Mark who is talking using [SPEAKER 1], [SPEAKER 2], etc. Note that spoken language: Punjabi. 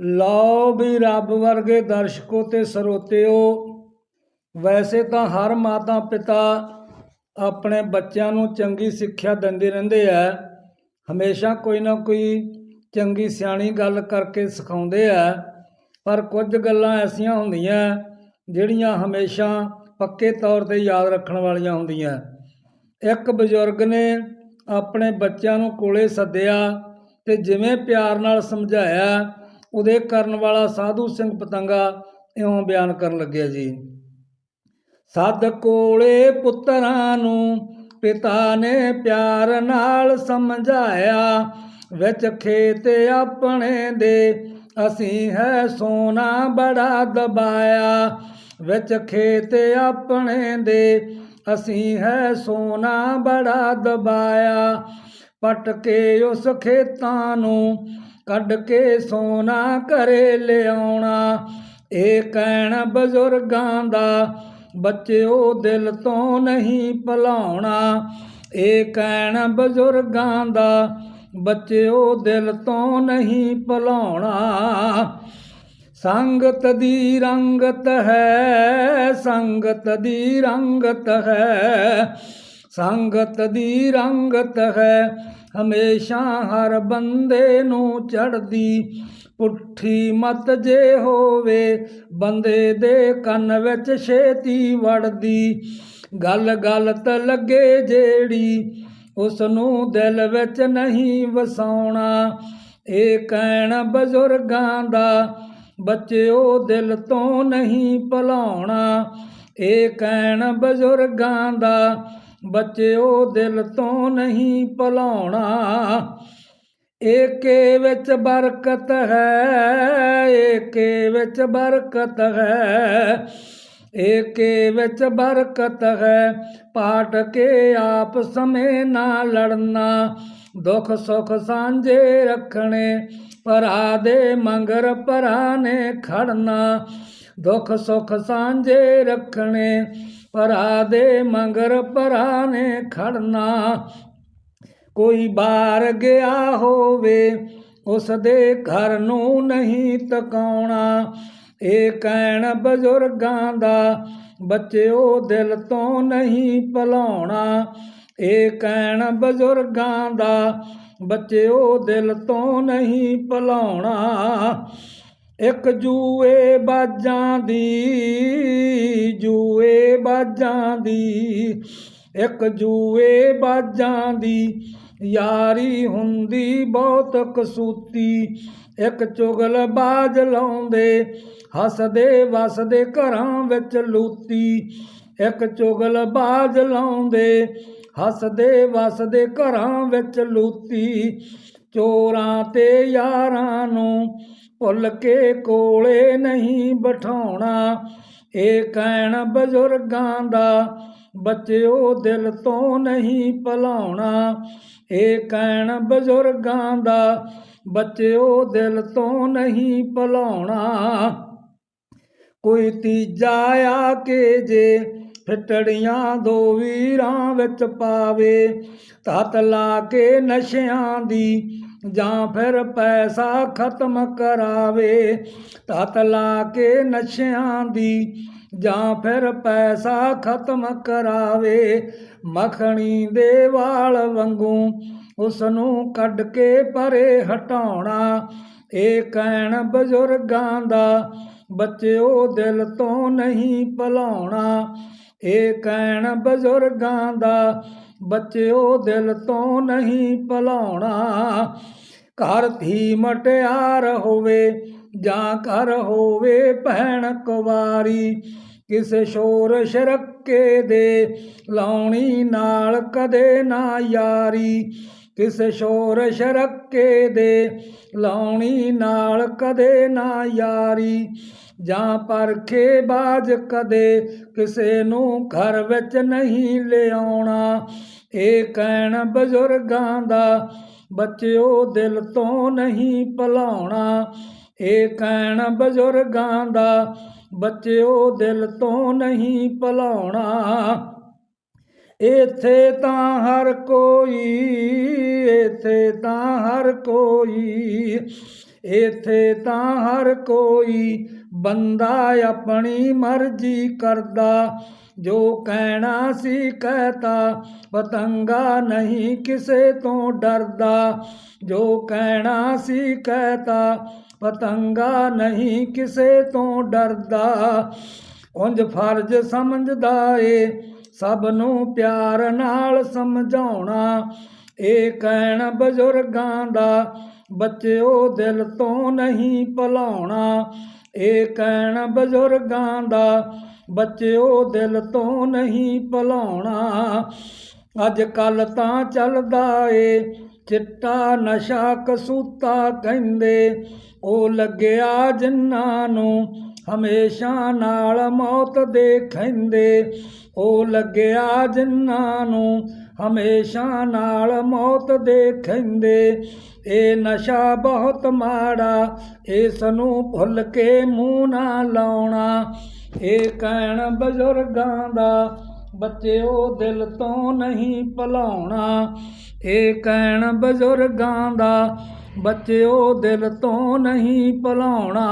[SPEAKER 1] ਲਓ ਵੀ ਰੱਬ ਵਰਗੇ ਦਰਸ਼ਕੋ ਤੇ ਸਰੋਤਿਓ, ਵੈਸੇ ਤਾਂ ਹਰ ਮਾਤਾ ਪਿਤਾ ਆਪਣੇ ਬੱਚਿਆਂ ਨੂੰ ਚੰਗੀ ਸਿੱਖਿਆ ਦਿੰਦੇ ਰਹਿੰਦੇ ਆ। ਹਮੇਸ਼ਾ ਕੋਈ ਨਾ ਕੋਈ ਚੰਗੀ ਸਿਆਣੀ ਗੱਲ ਕਰਕੇ ਸਿਖਾਉਂਦੇ ਆ। ਪਰ ਕੁਝ ਗੱਲਾਂ ਐਸੀਆਂ ਹੁੰਦੀਆਂ ਜਿਹੜੀਆਂ ਹਮੇਸ਼ਾ ਪੱਕੇ ਤੌਰ ਤੇ ਯਾਦ ਰੱਖਣ ਵਾਲੀਆਂ ਹੁੰਦੀਆਂ। ਇੱਕ ਬਜ਼ੁਰਗ ਨੇ ਆਪਣੇ ਬੱਚਿਆਂ ਨੂੰ ਕੋਲੇ ਸੱਦਿਆ ਤੇ ਜਿਵੇਂ ਪਿਆਰ ਨਾਲ ਸਮਝਾਇਆ ਉਹਦੇ ਕਰਨ ਵਾਲਾ ਸਾਧੂ ਸਿੰਘ ਪਤੰਗਾ ਇਉਂ ਬਿਆਨ ਕਰਨ ਲੱਗਿਆ ਜੀ। ਸੱਦ ਕੋਲੇ ਪੁੱਤਰਾਂ ਨੂੰ ਪਿਤਾ ਨੇ ਪਿਆਰ ਨਾਲ ਸਮਝਾਇਆ, ਵਿੱਚ ਖੇਤ ਆਪਣੇ ਦੇ, ਅਸੀਂ ਹੈ ਸੋਨਾ ਬੜਾ ਦਬਾਇਆ, ਵਿੱਚ ਖੇਤ ਆਪਣੇ ਦੇ, ਅਸੀਂ ਹੈ ਸੋਨਾ ਬੜਾ ਦਬਾਇਆ, ਪਟ ਕੇ ਉਸ ਖੇਤਾਂ ਨੂੰ ਕੱਢ ਕੇ ਸੋਨਾ ਘਰੇ ਲਿਆਉਣਾ। ਇਹ ਕਹਿਣ ਬਜ਼ੁਰਗਾਂ ਦਾ ਬੱਚਿਓ ਦਿਲ ਤੋਂ ਨਹੀਂ ਭੁਲਾਉਣਾ। ਇਹ ਕਹਿਣ ਬਜ਼ੁਰਗਾਂ ਦਾ ਬੱਚਿਓ ਦਿਲ ਤੋਂ ਨਹੀਂ ਭੁਲਾਉਣਾ। ਸੰਗਤ ਦੀ ਰੰਗਤ ਹੈ, ਸੰਗਤ ਦੀ ਰੰਗਤ ਹੈ, ਸੰਗਤ ਦੀ ਰੰਗਤ ਹੈ। ਹਮੇਸ਼ਾ ਹਰ ਬੰਦੇ ਨੂੰ ਚੜਦੀ ਪੁੱਠੀ ਮਤ ਜੇ ਹੋਵੇ, ਬੰਦੇ ਦੇ ਕੰਨ ਵਿੱਚ ਛੇਤੀ ਵੜਦੀ। ਗੱਲ ਗਲਤ ਲੱਗੇ ਜਿਹੜੀ ਉਸ ਨੂੰ ਦਿਲ ਵਿੱਚ ਨਹੀਂ ਵਸਾਉਣਾ। ਇਹ ਕਹਿਣ ਬਜ਼ੁਰਗਾਂ ਦਾ ਬੱਚਿਓ ਦਿਲ ਤੋਂ ਨਹੀਂ ਭੁਲਾਉਣਾ। ਇਹ ਕਹਿਣ ਬਜ਼ੁਰਗਾਂ ਦਾ ਬੱਚਿਓ ਦਿਲ ਤੋਂ ਨਹੀਂ ਭੁਲਾਉਣਾ। ਏਕੇ ਵਿੱਚ ਬਰਕਤ ਹੈ, ਏਕੇ ਵਿੱਚ ਬਰਕਤ ਹੈ, ਏਕੇ ਵਿੱਚ ਬਰਕਤ ਹੈ। ਪਾਟ ਕੇ ਆਪ ਸਮੇਂ ਨਾ ਲੜਨਾ, ਦੁੱਖ ਸੁੱਖ ਸਾਂਝੇ ਰੱਖਣੇ, ਭਰਾ ਦੇ ਮੰਗਰ ਭਰਾ ਨੇ ਖੜਨਾ, ਦੁੱਖ ਸੁੱਖ ਸਾਂਝੇ ਰੱਖਣੇ। ਭਰਾ ਦੇ ਮੰਗਰ ਭਰਾ ਨੇ ਖੜਨਾ। ਕੋਈ ਬਾਹਰ ਗਿਆ ਹੋਵੇ, ਉਸ ਦੇ ਘਰ ਨੂੰ ਨਹੀਂ ਤਕਾਉਣਾ। ਇਹ ਕਹਿਣ ਬਜ਼ੁਰਗਾਂ ਦਾ ਬੱਚਿਓ ਦਿਲ ਤੋਂ ਨਹੀਂ ਭੁਲਾਉਣਾ। ਇਹ ਕਹਿਣ ਬਜ਼ੁਰਗਾਂ ਦਾ ਬੱਚਿਓ ਦਿਲ ਤੋਂ ਨਹੀਂ ਭੁਲਾਉਣਾ। ਇੱਕ ਜੂਏ ਬਾਜਾਂ ਦੀ, ਜੂਏ ਬਾਜਾਂ ਦੀ, ਇੱਕ ਜੂਏ ਬਾਜਾਂ ਦੀ। ਯਾਰੀ ਹੁੰਦੀ ਬਹੁਤ ਕਸੂਤੀ, ਇੱਕ ਚੁਗਲ ਬਾਜ ਲਾਉਂਦੇ, ਹੱਸਦੇ ਵਸਦੇ ਘਰਾਂ ਵਿੱਚ ਲੂਤੀ। ਇੱਕ ਚੁਗਲ ਬਾਜ ਲਾਉਂਦੇ, ਹੱਸਦੇ ਵਸਦੇ ਘਰਾਂ ਵਿੱਚ ਲੂਤੀ। ਚੋਰਾਂ ਤੇ ਯਾਰਾਂ ਨੂੰ ਭੁੱਲ ਕੇ ਕੋਲੇ ਨਹੀਂ ਬਿਠਾਉਣਾ। ਇਹ ਕਹਿਣ ਬਜ਼ੁਰਗਾਂ ਦਾ ਬੱਚਿਓ ਦਿਲ ਤੋਂ ਨਹੀਂ ਭੁਲਾਉਣਾ। ਇਹ ਕਹਿਣ ਬਜ਼ੁਰਗਾਂ ਦਾ ਬੱਚਿਓ ਦਿਲ ਤੋਂ ਨਹੀਂ ਭੁਲਾਉਣਾ। ਕੋਈ ਤੀਜਾ ਆ ਕੇ ਜੇ ਫਿਟੜੀਆਂ ਦੋ ਵੀਰਾਂ ਵਿੱਚ ਪਾਵੇ, ਤਤ ਲਾ ਕੇ ਨਸ਼ਿਆਂ ਦੀ ਜਾਂ ਫਿਰ ਪੈਸਾ ਖਤਮ ਕਰਾਵੇ, ਤਤ ਲਾ ਕੇ ਨਸ਼ਿਆਂ ਦੀ, ਜਾਂ ਫਿਰ ਪੈਸਾ ਖਤਮ ਕਰਾਵੇ, ਮੱਖਣੀ ਦੇ ਵਾਲ ਵਾਂਗੂ ਉਸ ਨੂੰ ਕੱਢ ਕੇ ਪਰੇ ਹਟਾਉਣਾ। ਇਹ ਕਹਿਣ ਬਜ਼ੁਰਗਾਂ ਦਾ ਬੱਚਿਓ ਦਿਲ ਤੋਂ ਨਹੀਂ ਭੁਲਾਉਣਾ। ਇਹ ਕਹਿਣ ਬਜ਼ੁਰਗਾਂ ਦਾ ਬੱਚਿਓ ਦਿਲ ਤੋਂ ਨਹੀਂ ਭੁਲਾਉਣਾ। ਘਰ ਧੀ ਮਟਿਆਰ ਹੋਵੇ, ਜਾਂ ਘਰ ਹੋਵੇ ਭੈਣ ਕੁਵਾਰੀ, ਕਿਸੇ ਸ਼ੋਰ ਸ਼ਰਕੇ ਦੇ ਲਾਉਣੀ ਨਾਲ ਕਦੇ ਨਾ ਯਾਰੀ, ਕਿਸੇ ਸ਼ੋਰ ਸ਼ਰਕੇ ਦੇ ਲਾਉਣੀ ਨਾਲ ਕਦੇ ਨਾ ਯਾਰੀ। ਜਾਂ ਪਰਖੇ ਬਾਜ ਕਦੇ ਕਿਸੇ ਨੂੰ ਘਰ ਵਿੱਚ ਨਹੀਂ ਲਿਆਉਣਾ। ਇਹ ਕਹਿਣ ਬਜ਼ੁਰਗਾਂ ਦਾ ਬੱਚਿਓ ਦਿਲ ਤੋਂ ਨਹੀਂ ਭੁਲਾਉਣਾ। ਇਹ ਕਹਿਣ ਬਜ਼ੁਰਗਾਂ ਦਾ ਬੱਚਿਓ ਦਿਲ ਤੋਂ ਨਹੀਂ ਭੁਲਾਉਣਾ। ਇੱਥੇ ਤਾਂ ਹਰ ਕੋਈ, ਇੱਥੇ ਤਾਂ ਹਰ ਕੋਈ, ਇਥੇ ਤਾਂ ਹਰ ਕੋਈ ਬੰਦਾ ਆਪਣੀ ਮਰਜ਼ੀ ਕਰਦਾ। ਜੋ ਕਹਿਣਾ ਸੀ ਕਹਤਾ, ਪਤੰਗਾ ਨਹੀਂ ਕਿਸੇ ਤੋਂ ਡਰਦਾ। ਜੋ ਕਹਿਣਾ ਸੀ ਕਹਤਾ, ਪਤੰਗਾ ਨਹੀਂ ਕਿਸੇ ਤੋਂ ਡਰਦਾ। ਉਂਝ ਫਰਜ਼ ਸਮਝਦਾ ਏ ਸਭ ਨੂੰ ਪਿਆਰ ਨਾਲ ਸਮਝਾਉਣਾ, ਇਹ ਕਹਿਣ ਬਜ਼ੁਰਗਾਂ ਦਾ, ਬੱਚਿਓ ਦਿਲ ਤੋਂ ਨਹੀਂ ਭੁਲਾਉਣਾ। ਇਹ ਕਹਿਣ ਬਜ਼ੁਰਗਾਂ ਦਾ, ਬੱਚਿਓ ਦਿਲ ਤੋਂ ਨਹੀਂ ਭੁਲਾਉਣਾ। ਅੱਜ ਕੱਲ ਤਾਂ ਚੱਲਦਾ ਏ, ਚਿੱਟਾ ਨਸ਼ਾ ਕਸੂਤਾ ਕਹਿੰਦੇ, ਉਹ ਲੱਗਿਆ ਜਿਨ੍ਹਾਂ ਨੂੰ ਹਮੇਸ਼ਾ ਨਾਲ ਮੌਤ ਦੇ ਖੈਂਦੇ ਉਹ ਲੱਗਿਆ ਜਿਨ੍ਹਾਂ ਨੂੰ ਹਮੇਸ਼ਾ ਨਾਲ ਮੌਤ ਦੇ ਖੈਂਦੇ ਇਹ ਨਸ਼ਾ ਬਹੁਤ ਮਾੜਾ, ਇਸ ਨੂੰ ਭੁੱਲ ਕੇ ਮੂੰਹ ਨਾ ਲਾਉਣਾ। ਇਹ ਕਹਿਣ ਬਜ਼ੁਰਗਾਂ ਦਾ, ਬੱਚਿਓ ਦਿਲ ਤੋਂ ਨਹੀਂ ਭੁਲਾਉਣਾ। ਇਹ ਕਹਿਣ ਬਜ਼ੁਰਗਾਂ ਦਾ ਬੱਚਿਓ ਦਿਲ ਤੋਂ ਨਹੀਂ ਭੁਲਾਉਣਾ।